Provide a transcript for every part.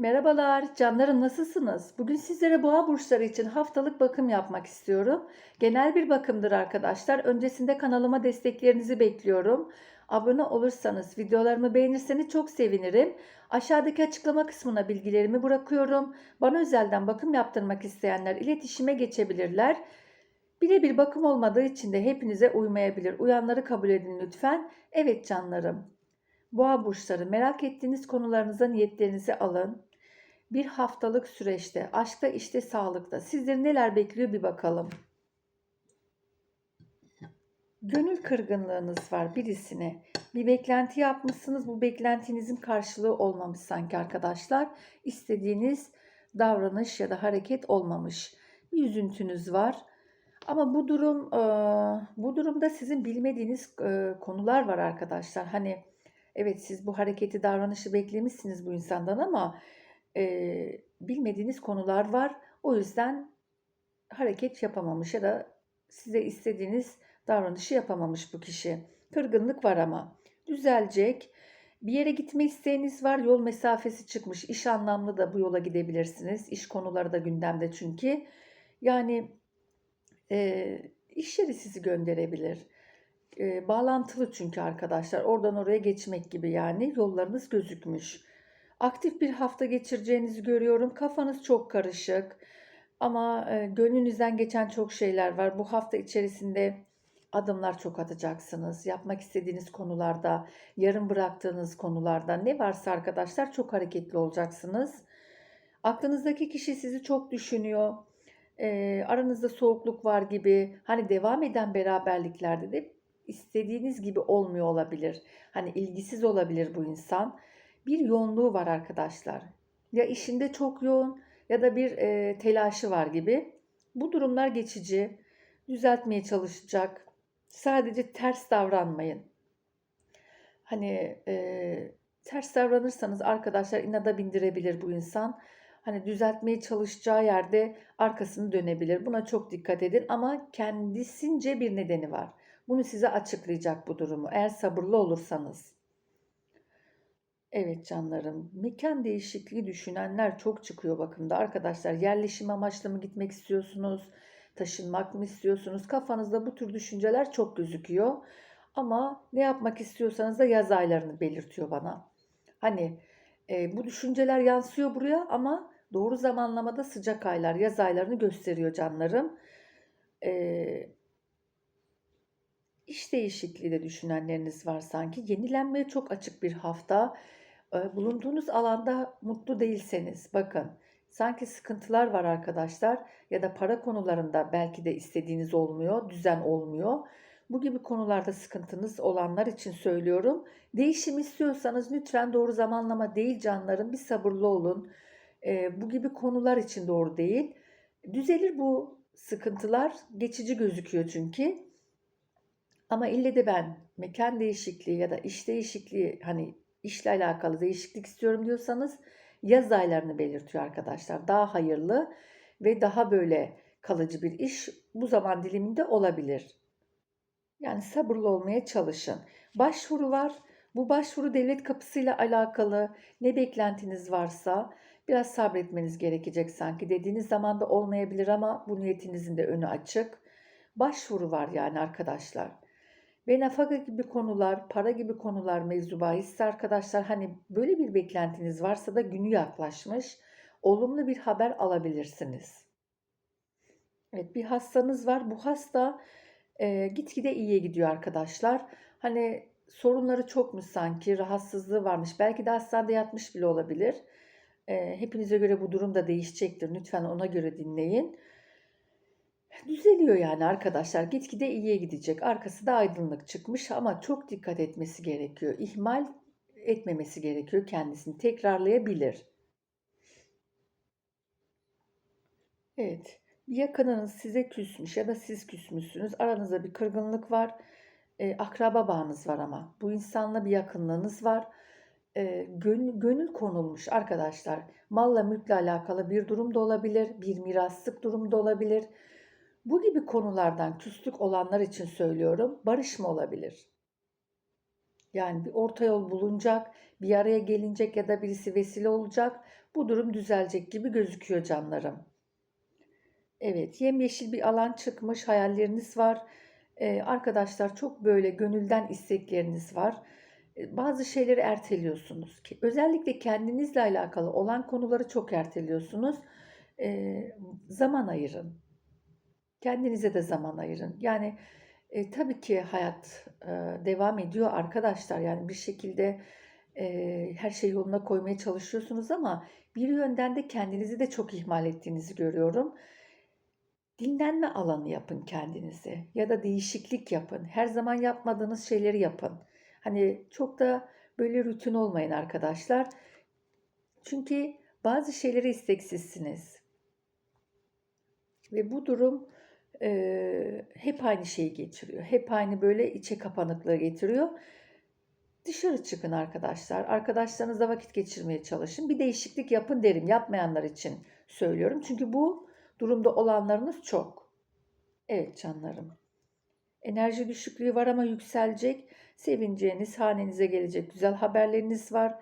Merhabalar, canlarım nasılsınız? Bugün sizlere boğa burçları için haftalık bakım yapmak istiyorum. Genel bir bakımdır arkadaşlar. Öncesinde kanalıma desteklerinizi bekliyorum. Abone olursanız, videolarımı beğenirseniz çok sevinirim. Aşağıdaki açıklama kısmına bilgilerimi bırakıyorum. Bana özelden bakım yaptırmak isteyenler iletişime geçebilirler. Birebir bakım olmadığı için de hepinize uymayabilir. Uyanları kabul edin lütfen. Evet canlarım. Boğa burçları merak ettiğiniz konularınıza niyetlerinizi alın. Bir haftalık süreçte, aşkta, işte, sağlıkta sizleri neler bekliyor bir bakalım. Gönül kırgınlığınız var birisine. Bir beklenti yapmışsınız. Bu beklentinizin karşılığı olmamış sanki arkadaşlar. İstediğiniz davranış ya da hareket olmamış. Bir üzüntünüz var. Ama bu durum bu durumda sizin bilmediğiniz konular var arkadaşlar. Hani evet siz bu hareketi davranışı beklemişsiniz bu insandan ama e, bilmediğiniz konular var. O yüzden hareket yapamamış ya da size istediğiniz davranışı yapamamış bu kişi. Kırgınlık var ama düzelecek. Bir yere gitme isteğiniz var. Yol mesafesi çıkmış. İş anlamlı da bu yola gidebilirsiniz. İş konuları da gündemde çünkü. Yani e, iş yeri sizi gönderebilir. E, bağlantılı çünkü arkadaşlar. Oradan oraya geçmek gibi yani yollarınız gözükmüş. Aktif bir hafta geçireceğinizi görüyorum. Kafanız çok karışık. Ama e, gönlünüzden geçen çok şeyler var. Bu hafta içerisinde adımlar çok atacaksınız. Yapmak istediğiniz konularda, yarım bıraktığınız konularda ne varsa arkadaşlar çok hareketli olacaksınız. Aklınızdaki kişi sizi çok düşünüyor. E, aranızda soğukluk var gibi. Hani devam eden beraberliklerde de istediğiniz gibi olmuyor olabilir. Hani ilgisiz olabilir bu insan bir yoğunluğu var arkadaşlar. Ya işinde çok yoğun ya da bir e, telaşı var gibi. Bu durumlar geçici. Düzeltmeye çalışacak. Sadece ters davranmayın. Hani e, ters davranırsanız arkadaşlar inada bindirebilir bu insan. Hani düzeltmeye çalışacağı yerde arkasını dönebilir. Buna çok dikkat edin ama kendisince bir nedeni var. Bunu size açıklayacak bu durumu eğer sabırlı olursanız. Evet canlarım, mekan değişikliği düşünenler çok çıkıyor bakımda. Arkadaşlar yerleşim amaçlı mı gitmek istiyorsunuz? Taşınmak mı istiyorsunuz? Kafanızda bu tür düşünceler çok gözüküyor. Ama ne yapmak istiyorsanız da yaz aylarını belirtiyor bana. Hani e, bu düşünceler yansıyor buraya ama doğru zamanlamada sıcak aylar, yaz aylarını gösteriyor canlarım. E, iş değişikliği de düşünenleriniz var sanki. Yenilenmeye çok açık bir hafta bulunduğunuz alanda mutlu değilseniz bakın sanki sıkıntılar var arkadaşlar ya da para konularında belki de istediğiniz olmuyor, düzen olmuyor. Bu gibi konularda sıkıntınız olanlar için söylüyorum. Değişim istiyorsanız lütfen doğru zamanlama değil canlarım bir sabırlı olun. E, bu gibi konular için doğru değil. Düzelir bu sıkıntılar geçici gözüküyor çünkü. Ama ille de ben mekan değişikliği ya da iş değişikliği hani işle alakalı değişiklik istiyorum diyorsanız yaz aylarını belirtiyor arkadaşlar. Daha hayırlı ve daha böyle kalıcı bir iş bu zaman diliminde olabilir. Yani sabırlı olmaya çalışın. Başvuru var. Bu başvuru devlet kapısıyla alakalı ne beklentiniz varsa biraz sabretmeniz gerekecek sanki. Dediğiniz zaman da olmayabilir ama bu niyetinizin de önü açık. Başvuru var yani arkadaşlar. Ve nafaka gibi konular, para gibi konular mevzu bahisse arkadaşlar hani böyle bir beklentiniz varsa da günü yaklaşmış. Olumlu bir haber alabilirsiniz. Evet bir hastanız var. Bu hasta e, gitgide iyiye gidiyor arkadaşlar. Hani sorunları çokmuş sanki, rahatsızlığı varmış. Belki de hastanede yatmış bile olabilir. E, hepinize göre bu durum da değişecektir. Lütfen ona göre dinleyin. Düzeliyor yani arkadaşlar. Gitgide iyiye gidecek. Arkası da aydınlık çıkmış ama çok dikkat etmesi gerekiyor. İhmal etmemesi gerekiyor kendisini. Tekrarlayabilir. Evet. Yakınınız size küsmüş ya da siz küsmüşsünüz. Aranızda bir kırgınlık var. E, akraba bağınız var ama. Bu insanla bir yakınlığınız var. E, gönül, gönül konulmuş arkadaşlar. Malla mülkle alakalı bir durum da olabilir. Bir miraslık durum da olabilir bu gibi konulardan küslük olanlar için söylüyorum. Barışma olabilir. Yani bir orta yol bulunacak, bir araya gelinecek ya da birisi vesile olacak. Bu durum düzelecek gibi gözüküyor canlarım. Evet, yemyeşil bir alan çıkmış, hayalleriniz var. Ee, arkadaşlar çok böyle gönülden istekleriniz var. Ee, Bazı şeyleri erteliyorsunuz özellikle kendinizle alakalı olan konuları çok erteliyorsunuz. Ee, zaman ayırın. Kendinize de zaman ayırın. Yani e, tabii ki hayat e, devam ediyor arkadaşlar. Yani bir şekilde e, her şeyi yoluna koymaya çalışıyorsunuz ama bir yönden de kendinizi de çok ihmal ettiğinizi görüyorum. Dinlenme alanı yapın kendinize ya da değişiklik yapın. Her zaman yapmadığınız şeyleri yapın. Hani çok da böyle rutin olmayın arkadaşlar. Çünkü bazı şeylere isteksizsiniz. Ve bu durum e, hep aynı şeyi getiriyor. Hep aynı böyle içe kapanıklığı getiriyor. Dışarı çıkın arkadaşlar. Arkadaşlarınızla vakit geçirmeye çalışın. Bir değişiklik yapın derim. Yapmayanlar için söylüyorum. Çünkü bu durumda olanlarınız çok. Evet canlarım. Enerji düşüklüğü var ama yükselecek. Sevineceğiniz, hanenize gelecek güzel haberleriniz var.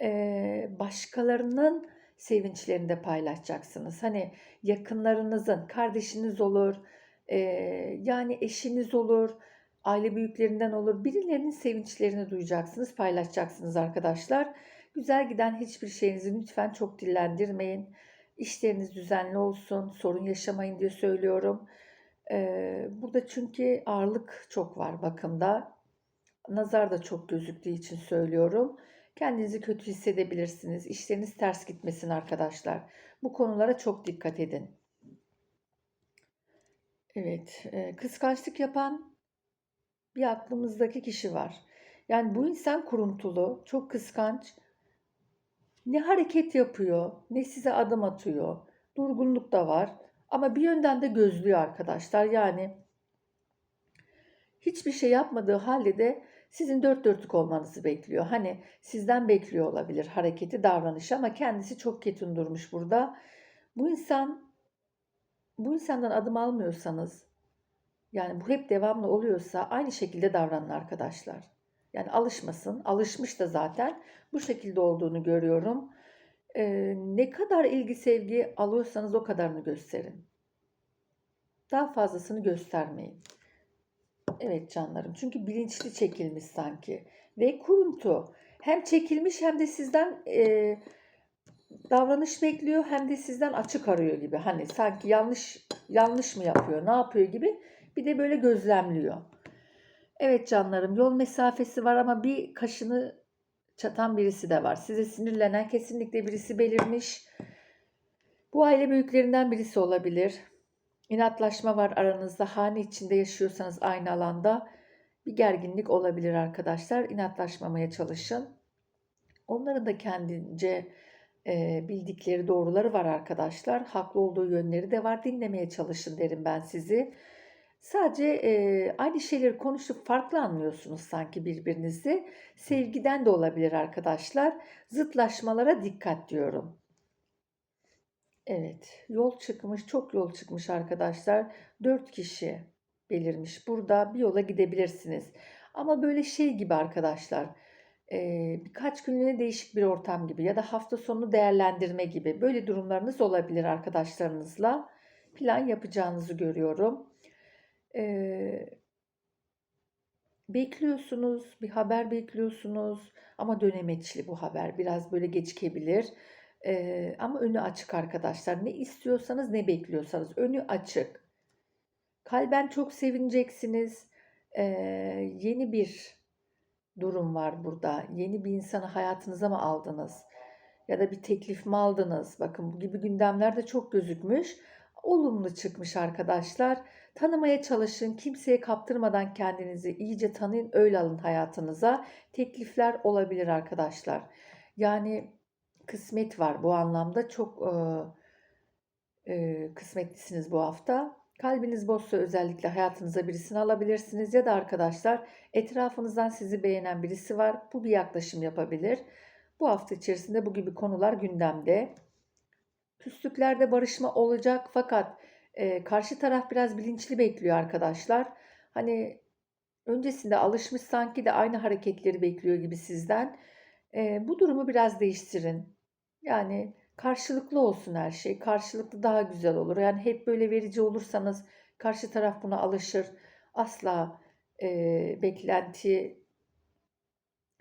Ee, başkalarının sevinçlerini de paylaşacaksınız. Hani yakınlarınızın, kardeşiniz olur, ee, yani eşiniz olur, aile büyüklerinden olur. Birilerinin sevinçlerini duyacaksınız, paylaşacaksınız arkadaşlar. Güzel giden hiçbir şeyinizi lütfen çok dillendirmeyin. İşleriniz düzenli olsun, sorun yaşamayın diye söylüyorum. Ee, burada çünkü ağırlık çok var bakımda. Nazar da çok gözüktüğü için söylüyorum. Kendinizi kötü hissedebilirsiniz. İşleriniz ters gitmesin arkadaşlar. Bu konulara çok dikkat edin. Evet, e, kıskançlık yapan bir aklımızdaki kişi var. Yani bu insan kuruntulu, çok kıskanç. Ne hareket yapıyor, ne size adım atıyor. Durgunluk da var. Ama bir yönden de gözlüyor arkadaşlar. Yani hiçbir şey yapmadığı halde de sizin dört dörtlük olmanızı bekliyor. Hani sizden bekliyor olabilir hareketi, davranışı ama kendisi çok ketin durmuş burada. Bu insan bu insandan adım almıyorsanız yani bu hep devamlı oluyorsa aynı şekilde davranın arkadaşlar. Yani alışmasın. Alışmış da zaten bu şekilde olduğunu görüyorum. Ee, ne kadar ilgi sevgi alıyorsanız o kadarını gösterin. Daha fazlasını göstermeyin. Evet canlarım. Çünkü bilinçli çekilmiş sanki. Ve kuruntu. Hem çekilmiş hem de sizden e, davranış bekliyor hem de sizden açık arıyor gibi. Hani sanki yanlış yanlış mı yapıyor, ne yapıyor gibi. Bir de böyle gözlemliyor. Evet canlarım yol mesafesi var ama bir kaşını çatan birisi de var. Size sinirlenen kesinlikle birisi belirmiş. Bu aile büyüklerinden birisi olabilir. İnatlaşma var aranızda. Hane içinde yaşıyorsanız aynı alanda bir gerginlik olabilir arkadaşlar. İnatlaşmamaya çalışın. Onların da kendince e, bildikleri doğruları var arkadaşlar. Haklı olduğu yönleri de var. Dinlemeye çalışın derim ben sizi. Sadece e, aynı şeyleri konuşup farklı anlıyorsunuz sanki birbirinizi. Sevgiden de olabilir arkadaşlar. Zıtlaşmalara dikkat diyorum. Evet, yol çıkmış, çok yol çıkmış arkadaşlar. Dört kişi belirmiş. Burada bir yola gidebilirsiniz. Ama böyle şey gibi arkadaşlar. birkaç günlüğüne değişik bir ortam gibi ya da hafta sonu değerlendirme gibi böyle durumlarınız olabilir arkadaşlarınızla. Plan yapacağınızı görüyorum. Bekliyorsunuz, bir haber bekliyorsunuz ama dönemeçli bu haber. Biraz böyle gecikebilir. Ee, ama önü açık arkadaşlar. Ne istiyorsanız ne bekliyorsanız önü açık. Kalben çok sevineceksiniz. Ee, yeni bir durum var burada. Yeni bir insanı hayatınıza mı aldınız? Ya da bir teklif mi aldınız? Bakın bu gibi gündemler de çok gözükmüş. Olumlu çıkmış arkadaşlar. Tanımaya çalışın. Kimseye kaptırmadan kendinizi iyice tanıyın. Öyle alın hayatınıza. Teklifler olabilir arkadaşlar. Yani kısmet var bu anlamda. Çok e, e, kısmetlisiniz bu hafta. Kalbiniz boşsa özellikle hayatınıza birisini alabilirsiniz ya da arkadaşlar etrafınızdan sizi beğenen birisi var. Bu bir yaklaşım yapabilir. Bu hafta içerisinde bu gibi konular gündemde. Küslüklerde barışma olacak fakat e, karşı taraf biraz bilinçli bekliyor arkadaşlar. Hani öncesinde alışmış sanki de aynı hareketleri bekliyor gibi sizden. Eee, bu durumu biraz değiştirin. Yani karşılıklı olsun her şey. Karşılıklı daha güzel olur. Yani hep böyle verici olursanız karşı taraf buna alışır. Asla eee, beklenti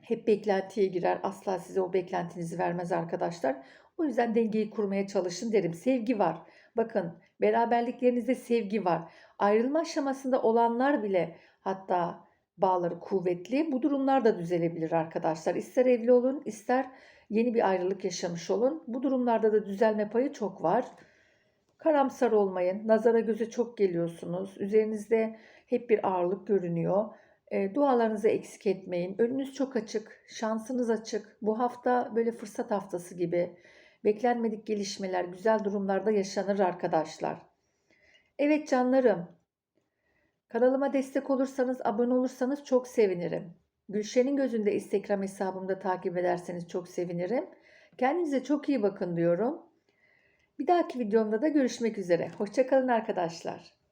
hep beklentiye girer. Asla size o beklentinizi vermez arkadaşlar. O yüzden dengeyi kurmaya çalışın derim. Sevgi var. Bakın beraberliklerinizde sevgi var. Ayrılma aşamasında olanlar bile hatta bağları kuvvetli. Bu durumlar da düzelebilir arkadaşlar. İster evli olun, ister yeni bir ayrılık yaşamış olun. Bu durumlarda da düzelme payı çok var. Karamsar olmayın. Nazara göze çok geliyorsunuz. Üzerinizde hep bir ağırlık görünüyor. E, dualarınızı eksik etmeyin. Önünüz çok açık, şansınız açık. Bu hafta böyle fırsat haftası gibi. Beklenmedik gelişmeler, güzel durumlarda yaşanır arkadaşlar. Evet canlarım. Kanalıma destek olursanız, abone olursanız çok sevinirim. Gülşen'in gözünde Instagram hesabımda takip ederseniz çok sevinirim. Kendinize çok iyi bakın diyorum. Bir dahaki videomda da görüşmek üzere. Hoşçakalın arkadaşlar.